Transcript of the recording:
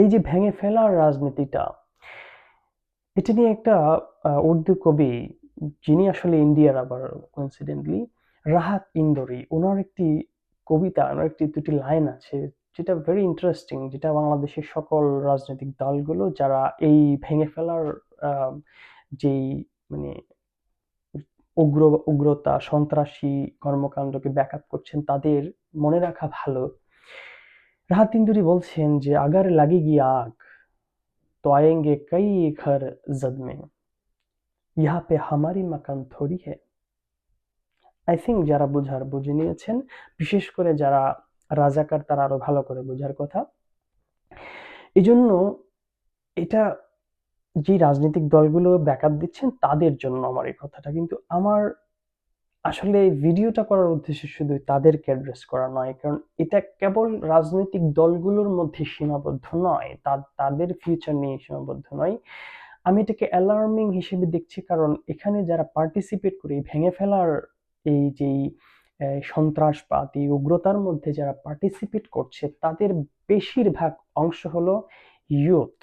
এই যে ভেঙে ফেলার রাজনীতিটা, এটা নিয়ে একটা উর্দু কবি, যিনি আসলে ইন্ডিয়ার আবার কোইন্সিডেন্টলি রাহাত ইন্দোরি, ওনার একটি কবিতা, ওনার একটি দুটি লাইন আছে, যেটা ভেরি ইন্টারেস্টিং যেটা বাংলাদেশের সকল রাজনৈতিক দলগুলো, যারা এই ভেঙে ফেলার যেই মানে উগ্র, উগ্রতা, সন্ত্রাসী কর্মকাণ্ডকে ব্যাকআপ করছেন, তাদের মনে রাখা ভালো। রাহাত ইন্দুরি বলছেন যে আগার লাগে গিয়ে আগ তো আয়েঙ্গে কই ঘর জদ মে ইহা পে হামারি মাকান থরি হে আই থিঙ্ক যারা বোঝার বুঝে নিয়েছেন বিশেষ করে যারা রাজাকার তারা আরও ভালো করে বোঝার কথা এই জন্য এটা যে রাজনৈতিক দলগুলো ব্যাকআপ দিচ্ছেন তাদের জন্য আমার এই কথাটা কিন্তু আমার আসলে এই ভিডিওটা করার উদ্দেশ্য শুধু তাদেরকে অ্যাড্রেস করা নয়, কারণ এটা কেবল রাজনৈতিক দলগুলোর মধ্যে সীমাবদ্ধ নয়, তা- তাদের ফিউচার নিয়ে সীমাবদ্ধ নয়। আমি এটাকে অ্যালার্মিং হিসেবে দেখছি, কারণ এখানে যারা পার্টিসিপেট করে ভেঙে ফেলার এই যেই সন্ত্রাসবাদ, এই উগ্রতার মধ্যে যারা পার্টিসিপেট করছে, তাদের বেশিরভাগ অংশ হলো ইউথ